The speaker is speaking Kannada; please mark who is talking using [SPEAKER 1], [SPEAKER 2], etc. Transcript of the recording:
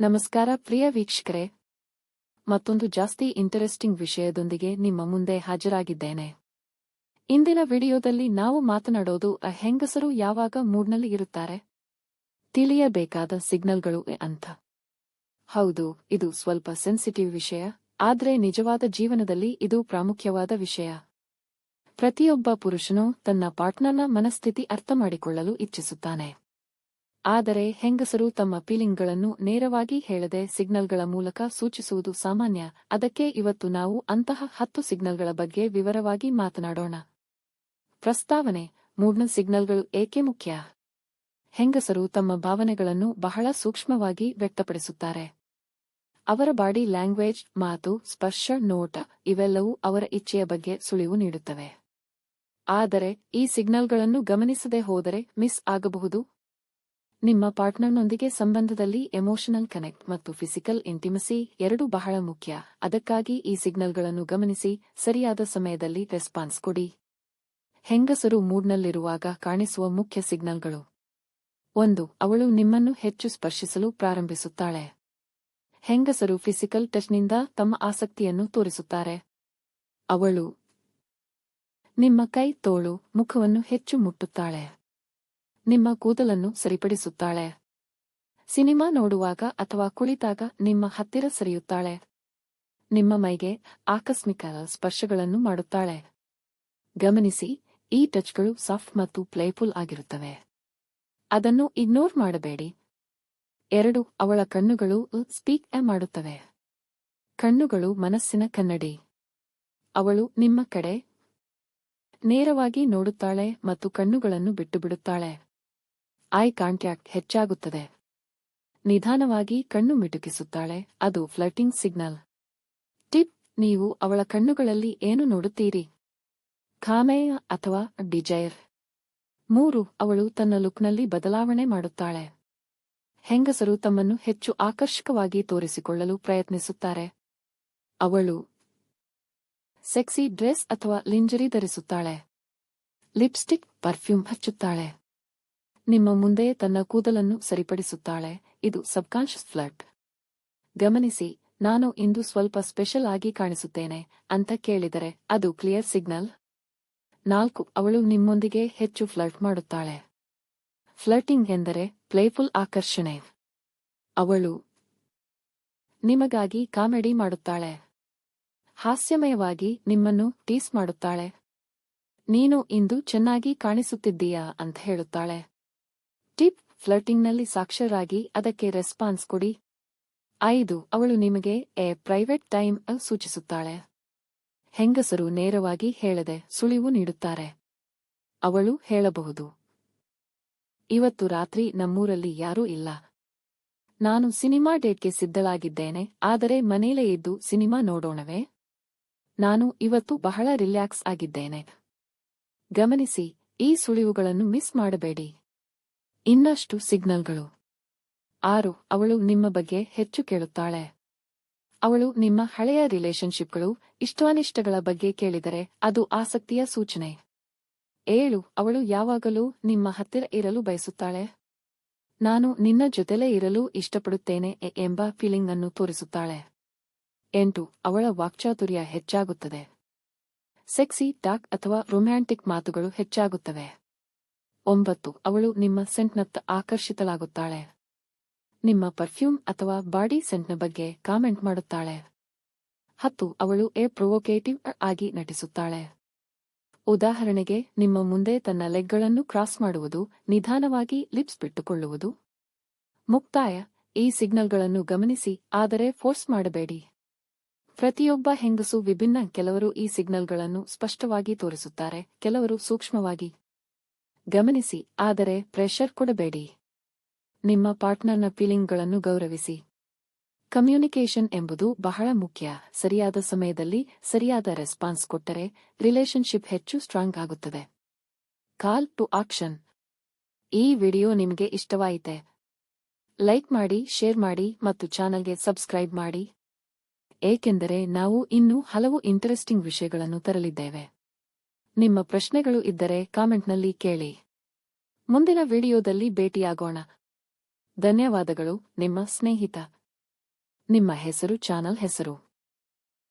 [SPEAKER 1] ನಮಸ್ಕಾರ ಪ್ರಿಯ ವೀಕ್ಷಕರೇ. ಮತ್ತೊಂದು ಜಾಸ್ತಿ ಇಂಟರೆಸ್ಟಿಂಗ್ ವಿಷಯದೊಂದಿಗೆ ನಿಮ್ಮ ಮುಂದೆ ಹಾಜರಾಗಿದ್ದೇನೆ. ಇಂದಿನ ವಿಡಿಯೋದಲ್ಲಿ ನಾವು ಮಾತನಾಡೋದು, ಆ ಹೆಂಗಸರು ಯಾವಾಗ ಮೂಡ್ನಲ್ಲಿ ಇರುತ್ತಾರೆ? ತಿಳಿಯಬೇಕಾದ ಸಿಗ್ನಲ್ಗಳು ಅಂತ. ಹೌದು, ಇದು ಸ್ವಲ್ಪ ಸೆನ್ಸಿಟಿವ್ ವಿಷಯ, ಆದರೆ ನಿಜವಾದ ಜೀವನದಲ್ಲಿ ಇದು ಪ್ರಾಮುಖ್ಯವಾದ ವಿಷಯ. ಪ್ರತಿಯೊಬ್ಬ ಪುರುಷನು ತನ್ನ ಪಾರ್ಟ್ನರ್ನ ಮನಸ್ಥಿತಿ ಅರ್ಥಮಾಡಿಕೊಳ್ಳಲು ಇಚ್ಛಿಸುತ್ತಾನೆ. ಆದರೆ ಹೆಂಗಸರು ತಮ್ಮ ಫೀಲಿಂಗ್ಗಳನ್ನು ನೇರವಾಗಿ ಹೇಳದೆ ಸಿಗ್ನಲ್ಗಳ ಮೂಲಕ ಸೂಚಿಸುವುದು ಸಾಮಾನ್ಯ. ಅದಕ್ಕೆ ಇವತ್ತು ನಾವು ಅಂತಹ ಹತ್ತು ಸಿಗ್ನಲ್ಗಳ ಬಗ್ಗೆ ವಿವರವಾಗಿ ಮಾತನಾಡೋಣ. ಪ್ರಸ್ತಾವನೆ, ಮೂಡ್ನ ಸಿಗ್ನಲ್ಗಳು ಏಕೆ ಮುಖ್ಯ? ಹೆಂಗಸರು ತಮ್ಮ ಭಾವನೆಗಳನ್ನು ಬಹಳ ಸೂಕ್ಷ್ಮವಾಗಿ ವ್ಯಕ್ತಪಡಿಸುತ್ತಾರೆ. ಅವರ ಬಾಡಿ ಲ್ಯಾಂಗ್ವೇಜ್, ಮಾತು, ಸ್ಪರ್ಶ, ನೋಟ ಇವೆಲ್ಲವೂ ಅವರ ಇಚ್ಛೆಯ ಬಗ್ಗೆ ಸುಳಿವು ನೀಡುತ್ತವೆ. ಆದರೆ ಈ ಸಿಗ್ನಲ್ಗಳನ್ನು ಗಮನಿಸದೆ ಹೋದರೆ ಮಿಸ್ ಆಗಬಹುದು. ನಿಮ್ಮ ಪಾರ್ಟ್ನರ್ನೊಂದಿಗೆ ಸಂಬಂಧದಲ್ಲಿ ಎಮೋಷನಲ್ ಕನೆಕ್ಟ್ ಮತ್ತು ಫಿಸಿಕಲ್ ಇಂಟಿಮಸಿ ಎರಡೂ ಬಹಳ ಮುಖ್ಯ. ಅದಕ್ಕಾಗಿ ಈ ಸಿಗ್ನಲ್ಗಳನ್ನು ಗಮನಿಸಿ, ಸರಿಯಾದ ಸಮಯದಲ್ಲಿ ರೆಸ್ಪಾನ್ಸ್ ಕೊಡಿ. ಹೆಂಗಸರು ಮೂಡ್ನಲ್ಲಿರುವಾಗ ಕಾಣಿಸುವ ಮುಖ್ಯ ಸಿಗ್ನಲ್ಗಳು. ಒಂದು, ಅವಳು ನಿಮ್ಮನ್ನು ಹೆಚ್ಚು ಸ್ಪರ್ಶಿಸಲು ಪ್ರಾರಂಭಿಸುತ್ತಾಳೆ. ಹೆಂಗಸರು ಫಿಸಿಕಲ್ ಟಚ್ನಿಂದ ತಮ್ಮ ಆಸಕ್ತಿಯನ್ನು ತೋರಿಸುತ್ತಾರೆ. ಅವಳು, ನಿಮ್ಮ ಕೈ ತೋಳು, ಮುಖವನ್ನು ಹೆಚ್ಚು ಮುಟ್ಟುತ್ತಾಳೆ. ನಿಮ್ಮ ಕೂದಲನ್ನು ಸರಿಪಡಿಸುತ್ತಾಳೆ. ಸಿನಿಮಾ ನೋಡುವಾಗ ಅಥವಾ ಕುಳಿತಾಗ ನಿಮ್ಮ ಹತ್ತಿರ ಸರಿಯುತ್ತಾಳೆ. ನಿಮ್ಮ ಮೈಗೆ ಆಕಸ್ಮಿಕ ಸ್ಪರ್ಶಗಳನ್ನು ಮಾಡುತ್ತಾಳೆ. ಗಮನಿಸಿ, ಈ ಟಚ್ಗಳು ಸಾಫ್ಟ್ ಮತ್ತು ಪ್ಲೇಫುಲ್ ಆಗಿರುತ್ತವೆ. ಅದನ್ನು ಇಗ್ನೋರ್ ಮಾಡಬೇಡಿ. ಎರಡು, ಅವಳ ಕಣ್ಣುಗಳು ಸ್ಪೀಕ್ ಎ ಮಾಡುತ್ತವೆ. ಕಣ್ಣುಗಳು ಮನಸ್ಸಿನ ಕನ್ನಡಿ. ಅವಳು ನಿಮ್ಮ ಕಡೆ ನೇರವಾಗಿ ನೋಡುತ್ತಾಳೆ ಮತ್ತು ಕಣ್ಣುಗಳನ್ನು ಬಿಟ್ಟುಬಿಡುತ್ತಾಳೆ. ಐ ಕಾಂಟ್ಯಾಕ್ಟ್ ಹೆಚ್ಚಾಗುತ್ತದೆ. ನಿಧಾನವಾಗಿ ಕಣ್ಣು ಮಿಟುಕಿಸುತ್ತಾಳೆ, ಅದು ಫ್ಲಟಿಂಗ್ ಸಿಗ್ನಲ್ ಟಿಪ್, ನೀವು ಅವಳ ಕಣ್ಣುಗಳಲ್ಲಿ ಏನು ನೋಡುತ್ತೀರಿ? ಖಾಮೇಯ ಅಥವಾ ಡಿಜೈರ್ ಮೂರು, ಅವಳು ತನ್ನ ಲುಕ್ನಲ್ಲಿ ಬದಲಾವಣೆ ಮಾಡುತ್ತಾಳೆ. ಹೆಂಗಸರು ತಮ್ಮನ್ನು ಹೆಚ್ಚು ಆಕರ್ಷಕವಾಗಿ ತೋರಿಸಿಕೊಳ್ಳಲು ಪ್ರಯತ್ನಿಸುತ್ತಾರೆ. ಅವಳು ಸೆಕ್ಸಿ ಡ್ರೆಸ್ ಅಥವಾ ಲಿಂಜರಿ ಧರಿಸುತ್ತಾಳೆ. ಲಿಪ್ಸ್ಟಿಕ್ ಪರ್ಫ್ಯೂಮ್ ಹಚ್ಚುತ್ತಾಳೆ. ನಿಮ್ಮ ಮುಂದೆ ತನ್ನ ಕೂದಲನ್ನು ಸರಿಪಡಿಸುತ್ತಾಳೆ. ಇದು ಸಬ್ಕಾನ್ಷಿಯಸ್ ಫ್ಲಟ್. ಗಮನಿಸಿ, ನಾನು ಇಂದು ಸ್ವಲ್ಪ ಸ್ಪೆಷಲ್ ಆಗಿ ಕಾಣಿಸುತ್ತೇನೆ ಅಂತ ಕೇಳಿದರೆ ಅದು ಕ್ಲಿಯರ್ ಸಿಗ್ನಲ್? ನಾಲ್ಕು, ಅವಳು ನಿಮ್ಮೊಂದಿಗೆ ಹೆಚ್ಚು ಫ್ಲರ್ಟ್ ಮಾಡುತ್ತಾಳೆ. ಫ್ಲರ್ಟಿಂಗ್ ಎಂದರೆ ಪ್ಲೇಫುಲ್ ಆಕರ್ಷಣೆ. ಅವಳು ನಿಮಗಾಗಿ ಕಾಮಿಡಿ ಮಾಡುತ್ತಾಳೆ. ಹಾಸ್ಯಮಯವಾಗಿ ನಿಮ್ಮನ್ನು ಟೀಸ್ ಮಾಡುತ್ತಾಳೆ. ನೀನು ಇಂದು ಚೆನ್ನಾಗಿ ಕಾಣಿಸುತ್ತಿದ್ದೀಯಾ ಅಂತ ಹೇಳುತ್ತಾಳೆ. ಟಿಪ್ ಫ್ಲರ್ಟಿಂಗ್ನಲ್ಲಿ ಸಾಕ್ಷರಾಗಿ ಅದಕ್ಕೆ ರೆಸ್ಪಾನ್ಸ್ ಕೊಡಿ. ಐದು, ಅವಳು ನಿಮಗೆ ಎ ಪ್ರೈವೇಟ್ ಟೈಮ್ ಸೂಚಿಸುತ್ತಾಳೆ. ಹೆಂಗಸರು ನೇರವಾಗಿ ಹೇಳದೆ ಸುಳಿವು ನೀಡುತ್ತಾರೆ. ಅವಳು ಹೇಳಬಹುದು. ಇವತ್ತು ರಾತ್ರಿ ನಮ್ಮೂರಲ್ಲಿ ಯಾರೂ ಇಲ್ಲ. ನಾನು ಸಿನಿಮಾ ಡೇಟ್ಗೆ ಸಿದ್ಧಳಾಗಿದ್ದೇನೆ, ಆದರೆ ಮನೆಯಲ್ಲೇ ಇದ್ದು ಸಿನಿಮಾ ನೋಡೋಣವೇ? ನಾನು ಇವತ್ತು ಬಹಳ ರಿಲ್ಯಾಕ್ಸ್ ಆಗಿದ್ದೇನೆ. ಗಮನಿಸಿ, ಈ ಸುಳಿವುಗಳನ್ನು ಮಿಸ್ ಮಾಡಬೇಡಿ. ಇನ್ನಷ್ಟು ಸಿಗ್ನಲ್ಗಳು. ಆರು, ಅವಳು ನಿಮ್ಮ ಬಗ್ಗೆ ಹೆಚ್ಚು ಕೇಳುತ್ತಾಳೆ. ಅವಳು ನಿಮ್ಮ ಹಳೆಯ ರಿಲೇಶನ್ಶಿಪ್ಗಳು ಇಷ್ಟಾನಿಷ್ಟಗಳ ಬಗ್ಗೆ ಕೇಳಿದರೆ ಅದು ಆಸಕ್ತಿಯ ಸೂಚನೆ. ಏಳು, ಅವಳು ಯಾವಾಗಲೂ ನಿಮ್ಮ ಹತ್ತಿರ ಇರಲು ಬಯಸುತ್ತಾಳೆ. ನಾನು ನಿನ್ನ ಜೊತೆಲೇ ಇರಲು ಇಷ್ಟಪಡುತ್ತೇನೆ ಎಂಬ ಫೀಲಿಂಗ್ ಅನ್ನು ತೋರಿಸುತ್ತಾಳೆ. ಎಂಟು, ಅವಳ ವಾಕ್ಚಾತುರ್ಯ ಹೆಚ್ಚಾಗುತ್ತದೆ. ಸೆಕ್ಸಿ, ಡಾಕ್ ಅಥವಾ ರೊಮ್ಯಾಂಟಿಕ್ ಮಾತುಗಳು ಹೆಚ್ಚಾಗುತ್ತವೆ. ಒಂಬತ್ತು, ಅವಳು ನಿಮ್ಮ ಸೆಂಟ್ನತ್ತ ಆಕರ್ಷಿತಳಾಗುತ್ತಾಳೆ. ನಿಮ್ಮ ಪರ್ಫ್ಯೂಮ್ ಅಥವಾ ಬಾಡಿ ಸೆಂಟ್ನ ಬಗ್ಗೆ ಕಾಮೆಂಟ್ ಮಾಡುತ್ತಾಳೆ. ಹತ್ತು, ಅವಳು ಎ ಪ್ರೊವೊಕೇಟಿವ್ ಆಗಿ ನಟಿಸುತ್ತಾಳೆ. ಉದಾಹರಣೆಗೆ, ನಿಮ್ಮ ಮುಂದೆ ತನ್ನ ಲೆಗ್ಗಳನ್ನು ಕ್ರಾಸ್ ಮಾಡುವುದು, ನಿಧಾನವಾಗಿ ಲಿಪ್ಸ್ ಬಿಟ್ಟುಕೊಳ್ಳುವುದು. ಮುಕ್ತಾಯ, ಈ ಸಿಗ್ನಲ್ಗಳನ್ನು ಗಮನಿಸಿ, ಆದರೆ ಫೋರ್ಸ್ ಮಾಡಬೇಡಿ. ಪ್ರತಿಯೊಬ್ಬ ಹೆಂಗಸು ವಿಭಿನ್ನ, ಕೆಲವರು ಈ ಸಿಗ್ನಲ್ಗಳನ್ನು ಸ್ಪಷ್ಟವಾಗಿ ತೋರಿಸುತ್ತಾರೆ, ಕೆಲವರು ಸೂಕ್ಷ್ಮವಾಗಿ. ಗಮನಿಸಿ, ಆದರೆ ಪ್ರೆಷರ್ ಕೊಡಬೇಡಿ. ನಿಮ್ಮ ಪಾರ್ಟ್ನರ್ನ ಫೀಲಿಂಗ್ಗಳನ್ನು ಗೌರವಿಸಿ. ಕಮ್ಯುನಿಕೇಷನ್ ಎಂಬುದು ಬಹಳ ಮುಖ್ಯ. ಸರಿಯಾದ ಸಮಯದಲ್ಲಿ ಸರಿಯಾದ ರೆಸ್ಪಾನ್ಸ್ ಕೊಟ್ಟರೆ ರಿಲೇಷನ್ಶಿಪ್ ಹೆಚ್ಚು ಸ್ಟ್ರಾಂಗ್ ಆಗುತ್ತದೆ. Call to action. ಈ ವಿಡಿಯೋ ನಿಮಗೆ ಇಷ್ಟವಾಯಿತೆ. ಲೈಕ್ ಮಾಡಿ, ಶೇರ್ ಮಾಡಿ ಮತ್ತು ಚಾನಲ್ಗೆ ಸಬ್ಸ್ಕ್ರೈಬ್ ಮಾಡಿ. ಏಕೆಂದರೆ ನಾವು ಇನ್ನೂ ಹಲವು ಇಂಟರೆಸ್ಟಿಂಗ್ ವಿಷಯಗಳನ್ನು ತರಲಿದ್ದೇವೆ. ನಿಮ್ಮ ಪ್ರಶ್ನೆಗಳು ಇದ್ದರೆ ಕಾಮೆಂಟ್ನಲ್ಲಿ ಕೇಳಿ. ಮುಂದಿನ ವಿಡಿಯೋದಲ್ಲಿ ಭೇಟಿಯಾಗೋಣ. ಧನ್ಯವಾದಗಳು, ನಿಮ್ಮ ಸ್ನೇಹಿತ. ನಿಮ್ಮ ಹೆಸರು, ಚಾನಲ್ ಹೆಸರು.